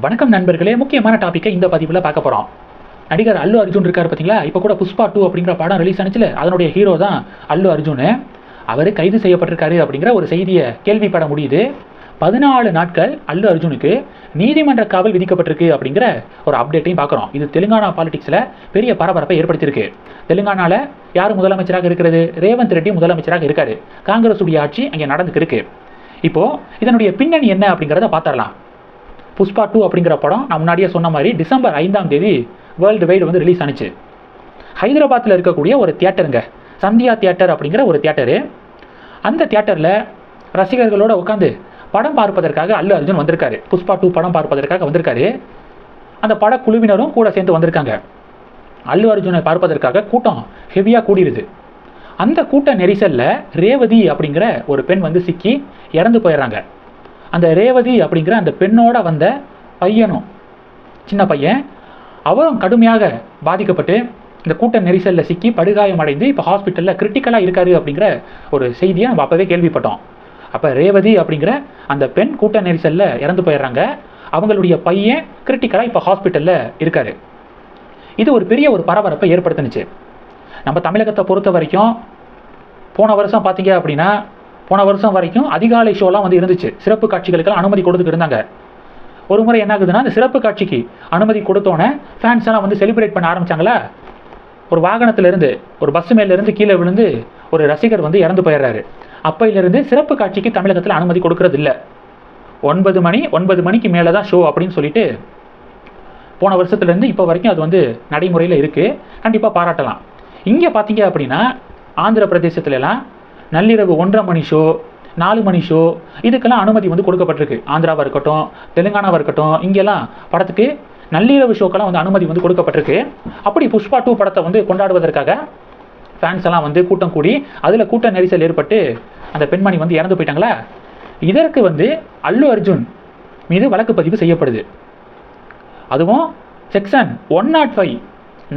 வணக்கம் நண்பர்களே முக்கியமான டாப்பிக்கை இந்த பதிவில் பார்க்க போகிறோம் நடிகர் அல்லு அர்ஜுன் இருக்கார் பார்த்தீங்களா இப்போ கூட புஷ்பா டூ அப்படிங்கிற படம் ரிலீஸ் ஆனிச்சில் அதனுடைய ஹீரோ தான் அல்லு அர்ஜுன். அவர் கைது செய்யப்பட்டிருக்காரு அப்படிங்கிற ஒரு செய்தியை கேள்விப்பட முடியுது. பதினாலு நாட்கள் அல்லு அர்ஜுனுக்கு நீதிமன்ற காவல் விதிக்கப்பட்டிருக்கு அப்படிங்கிற ஒரு அப்டேட்டையும் பார்க்குறோம். இது தெலுங்கானா பாலிடிக்ஸில் பெரிய பரபரப்பை ஏற்படுத்தியிருக்கு. தெலுங்கானாவில் யார் முதலமைச்சராக இருக்கிறது? ரேவந்த் ரெட்டி முதலமைச்சராக இருக்காரு. காங்கிரஸ் உடைய ஆட்சி அங்கே நடந்துக்கு இருக்கு இப்போ இதனுடைய பின்னணி என்ன அப்படிங்கிறத பார்த்துடலாம். புஷ்பா டூ அப்படிங்கிற படம் நான் முன்னாடியே சொன்ன மாதிரி டிசம்பர் ஐந்தாம் தேதி வேர்ல்டு வைடு வந்து ரிலீஸ் ஆனிச்சு. ஹைதராபாத்தில் இருக்கக்கூடிய ஒரு தியேட்டருங்க சந்தியா தியேட்டர் அப்படிங்கிற ஒரு தியேட்டரு அந்த தியேட்டரில் ரசிகர்களோட உட்காந்து படம் பார்ப்பதற்காக அல்லு அர்ஜுன் வந்திருக்காரு. புஷ்பா டூ படம் பார்ப்பதற்காக வந்திருக்காரு. அந்த படக்குழுவினரும் கூட சேர்ந்து வந்திருக்காங்க. அல்லு அர்ஜுனை பார்ப்பதற்காக கூட்டம் ஹெவியாக கூடிடுது அந்த கூட்ட நெரிசலில் ரேவதி அப்படிங்கிற ஒரு பெண் வந்து சிக்கி இறந்து போயிடுறாங்க. அந்த ரேவதி அப்படிங்கிற அந்த பெண்ணோட வந்த பையனும் சின்ன பையன் அவரும் கடுமையாக பாதிக்கப்பட்டு இந்த கூட்ட நெரிசலில் சிக்கி படுகாயம் அடைந்து இப்போ ஹாஸ்பிட்டலில் கிரிட்டிக்கலாக இருக்காரு அப்படிங்கிற ஒரு செய்தியை நம்ம அப்போவே கேள்விப்பட்டோம். அப்போ ரேவதி அப்படிங்கிற அந்த பெண் கூட்ட நெரிசலில் இறந்து போயிடுறாங்க. அவங்களுடைய பையன் கிரிட்டிக்கலாக இப்போ ஹாஸ்பிட்டலில் இருக்காரு. இது ஒரு பெரிய ஒரு பரபரப்பை ஏற்படுத்துனுச்சு. நம்ம தமிழகத்தை பொறுத்த வரைக்கும் போன வருஷம் பார்த்தீங்க அப்படின்னா போன வருஷம் வரைக்கும் அதிகாலை ஷோலாம் வந்து இருந்துச்சு. சிறப்பு காட்சிகளுக்கெல்லாம் அனுமதி கொடுத்துட்டு இருந்தாங்க. ஒரு முறை என்ன ஆகுதுன்னா அந்த சிறப்பு காட்சிக்கு அனுமதி கொடுத்தோன்னே ஃபேன்ஸ் எல்லாம் வந்து செலிப்ரேட் பண்ண ஆரம்பிச்சாங்களா? ஒரு வாகனத்திலிருந்து ஒரு பஸ் மேலேருந்து கீழே விழுந்து ஒரு ரசிகர் வந்து இறந்து போயிடுறாரு. அப்பையிலிருந்து சிறப்பு காட்சிக்கு தமிழகத்தில் அனுமதி கொடுக்கறது இல்லை ஒன்பது மணி ஒன்பது மணிக்கு மேலே தான் ஷோ அப்படின்னு சொல்லிட்டு போன வருஷத்துலேருந்து இப்போ வரைக்கும் அது வந்து நடைமுறையில் இருக்குது கண்டிப்பாக பாராட்டலாம். இங்கே பார்த்தீங்க அப்படின்னா ஆந்திர பிரதேசத்துலலாம் நள்ளிரவு ஒன்றரை மணி ஷோ நாலு மணி ஷோ இதுக்கெல்லாம் அனுமதி வந்து கொடுக்கப்பட்டிருக்கு. ஆந்திராவாக இருக்கட்டும் தெலுங்கானாவாக இருக்கட்டும் இங்கெல்லாம் படத்துக்கு நள்ளிரவு ஷோக்கெல்லாம் வந்து அனுமதி வந்து கொடுக்கப்பட்டிருக்கு. அப்படி புஷ்பா டூ படத்தை வந்து கொண்டாடுவதற்காக ஃபேன்ஸ் எல்லாம் வந்து கூட்டம் கூடி அதில் கூட்ட நெரிசல் ஏற்பட்டு அந்த பெண்மணி வந்து இறந்து போயிட்டாங்களா? இதற்கு வந்து அல்லு அர்ஜுன் மீது வழக்கு பதிவு செய்யப்படுது. அதுவும் section one not five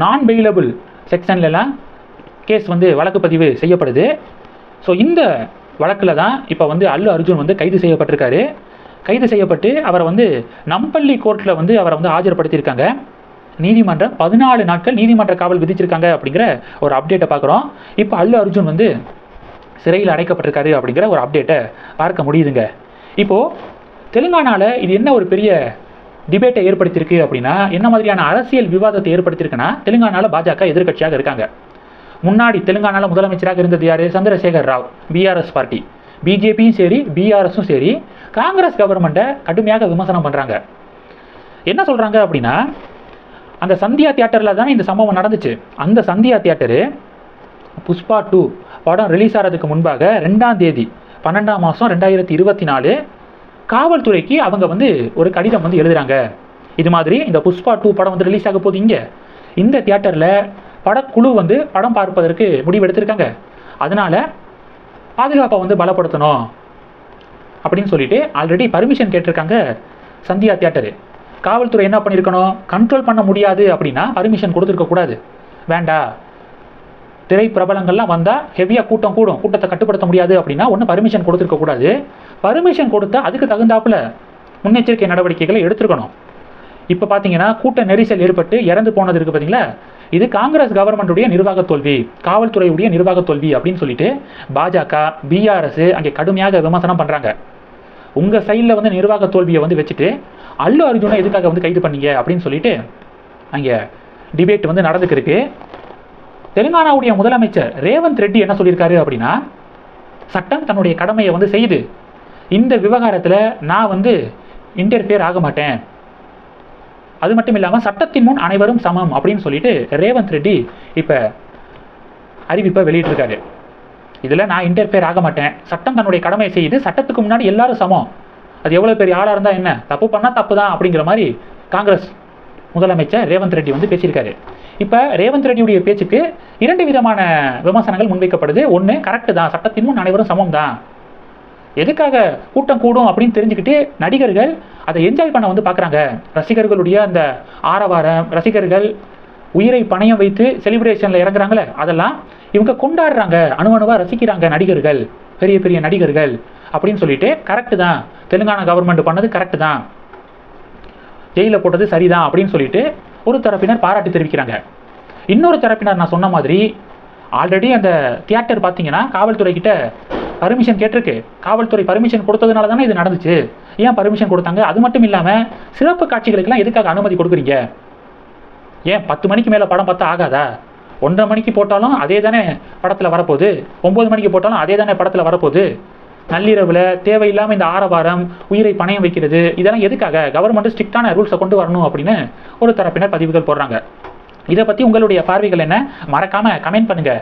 non bailable செக்ஷன்லலாம் case வந்து வழக்கு பதிவு செய்யப்படுது. ஸோ இந்த வழக்கில் தான் இப்போ வந்து அல்லு அர்ஜுன் வந்து கைது செய்யப்பட்டிருக்காரு. கைது செய்யப்பட்டு அவரை வந்து நம்பள்ளி கோர்ட்டில் வந்து அவரை வந்து ஆஜர்படுத்தியிருக்காங்க. நீதிமன்றம் பதினாலு நாட்கள் நீதிமன்ற காவல் விதிச்சிருக்காங்க அப்படிங்கிற ஒரு அப்டேட்டை பார்க்குறோம். இப்போ அல்லு அர்ஜுன் வந்து சிறையில் அடைக்கப்பட்டிருக்காரு அப்படிங்கிற ஒரு அப்டேட்டை பார்க்க முடியுதுங்க. இப்போது தெலுங்கானாவில் இது என்ன ஒரு பெரிய டிபேட்டை ஏற்படுத்தியிருக்கு அப்படின்னா என்ன மாதிரியான அரசியல் விவாதத்தை ஏற்படுத்தியிருக்குன்னா தெலுங்கானாவில் பாஜக எதிர்கட்சியாக இருக்காங்க. முன்னாடி தெலுங்கானாவில் முதலமைச்சராக இருந்தது யார்? Chandrasekhar Rao BRS party. பிஜேபியும் சரி பிஆர்எஸும் சரி காங்கிரஸ் கவர்மெண்ட்டை கடுமையாக விமர்சனம் பண்ணுறாங்க என்ன சொல்கிறாங்க அப்படின்னா அந்த சந்தியா தியேட்டரில் தானே இந்த சம்பவம் நடந்துச்சு. அந்த சந்தியா தியேட்டரு புஷ்பா டூ படம் ரிலீஸ் ஆகிறதுக்கு முன்பாக ரெண்டாம் தேதி பன்னெண்டாம் மாதம் ரெண்டாயிரத்தி இருபத்தி நாலு காவல்துறைக்கு அவங்க வந்து ஒரு கடிதம் வந்து எழுதுகிறாங்க இது மாதிரி இந்த புஷ்பா டூ படம் வந்து ரிலீஸ் ஆக போகுது இங்கே. இந்த தியேட்டரில் படக்குழு வந்து படம் பார்ப்பதற்கு முடிவெடுத்திருக்காங்க. அதனால் அதனால பாதுகாப்பை வந்து பலப்படுத்தணும் அப்படின்னு சொல்லிட்டு ஆல்ரெடி பர்மிஷன் கேட்டிருக்காங்க சந்தியா தியேட்டரு காவல்துறை என்ன பண்ணியிருக்கணும் கண்ட்ரோல் பண்ண முடியாது அப்படின்னா பர்மிஷன் கொடுத்துருக்கக்கூடாது வேண்டா. திரை பிரபலங்கள்லாம் வந்தால் ஹெவியாக கூட்டம் கூடும். கூட்டத்தை கட்டுப்படுத்த முடியாது அப்படின்னா ஒன்று பர்மிஷன் கொடுத்துருக்கக்கூடாது பர்மிஷன் கொடுத்தா அதுக்கு தகுந்தாப்புல முன்னெச்சரிக்கை நடவடிக்கைகளை எடுத்துருக்கணும். இப்போ பார்த்தீங்கன்னா கூட்ட நெரிசல் ஏற்பட்டு இறந்து போனது இருக்குது பார்த்தீங்களா இது காங்கிரஸ் கவர்மெண்ட்டுடைய நிர்வாக தோல்வி காவல்துறையுடைய நிர்வாக தோல்வி அப்படின்னு சொல்லிட்டு பாஜக பிஆர்எஸ் அங்கே கடுமையாக விமர்சனம் பண்ணுறாங்க உங்கள் சைடில் வந்து நிர்வாக தோல்வியை வந்து வச்சுட்டு அல்லு அர்ஜுனை எதுக்காக வந்து கைது பண்ணீங்க அப்படின்னு சொல்லிட்டு அங்கே டிபேட் வந்து நடந்துக்கு இருக்கு தெலுங்கானாவுடைய முதலமைச்சர் ரேவந்த் ரெட்டி என்ன சொல்லியிருக்காரு அப்படின்னா சட்டம் தன்னுடைய கடமையை வந்து செய்து இந்த விவகாரத்தில் நான் வந்து இன்டர்ஃபியர் ஆக மாட்டேன். அது மட்டும் இல்லாமல் சட்டத்தின் முன் அனைவரும் சமம் அப்படின்னு சொல்லிட்டு ரேவந்த் ரெட்டி இப்போ அறிவிப்பை வெளியிட்டிருக்காரு. இதில் நான் இன்டர்ஃபியர் ஆக மாட்டேன். சட்டம் தன்னுடைய கடமையை செய்து சட்டத்துக்கு முன்னாடி எல்லாரும் சமம். அது எவ்வளோ பெரிய ஆளாக இருந்தால் என்ன? தப்பு பண்ணால் தப்பு தான் அப்படிங்கிற மாதிரி காங்கிரஸ் முதலமைச்சர் ரேவந்த் ரெட்டி வந்து பேசியிருக்காரு. இப்போ ரேவந்த் ரெட்டியுடைய பேச்சுக்கு இரண்டு விதமான விமர்சனங்கள் முன்வைக்கப்படுது. ஒன்று கரெக்டு தான். சட்டத்தின் முன் அனைவரும் சமம் தான் எதுக்காக கூட்டம் கூடும் அப்படின்னு தெரிஞ்சுக்கிட்டு நடிகர்கள் அதை என்ஜாய் பண்ண வந்து பார்க்குறாங்க. ரசிகர்களுடைய அந்த ஆரவாரம் ரசிகர்கள் உயிரை பணயம் வைத்து செலிப்ரேஷனில் இறங்குறாங்களே அதெல்லாம் இவங்க கொண்டாடுறாங்க. அணுவணுவாக ரசிக்கிறாங்க நடிகர்கள். பெரிய பெரிய நடிகர்கள் அப்படின்னு சொல்லிட்டு கரெக்டு தான். தெலுங்கானா கவர்மெண்ட் பண்ணது கரெக்டு தான். ஜெயிலில் போட்டது சரிதான் அப்படின்னு சொல்லிட்டு ஒரு தரப்பினர் பாராட்டு தெரிவிக்கிறாங்க. இன்னொரு தரப்பினர் நான் சொன்ன மாதிரி ஆல்ரெடி அந்த தியேட்டர் பார்த்தீங்கன்னா காவல்துறை கிட்ட பர்மிஷன் கேட்டிருக்கு. காவல்துறை பர்மிஷன் கொடுத்ததுனால தானே இது நடந்துச்சு. ஏன் பர்மிஷன் கொடுத்தாங்க? அது மட்டும் இல்லாமல் சிறப்பு காட்சிகளுக்கெல்லாம் எதுக்காக அனுமதி கொடுக்குறீங்க? ஏன் பத்து மணிக்கு மேலே படம் பார்த்தா ஆகாதா? ஒன்றரை மணிக்கு போட்டாலும் அதே தானே படத்தில் வரப்போகுது. ஒம்பது மணிக்கு போட்டாலும் அதே தானே படத்தில் வரப்போகுது. நள்ளிரவில் தேவையில்லாமல் இந்த ஆரவாரம் உயிரை பணயம் வைக்கிறது இதெல்லாம் எதுக்காக? கவர்மெண்ட் ஸ்ட்ரிக்டான ரூல்ஸை கொண்டு வரணும் அப்படின்னு ஒரு தரப்பினர் பதிவுகள் போடுறாங்க. இதை பற்றி உங்களுடைய பார்வைகள் என்ன? மறக்காமல் கமெண்ட் பண்ணுங்கள்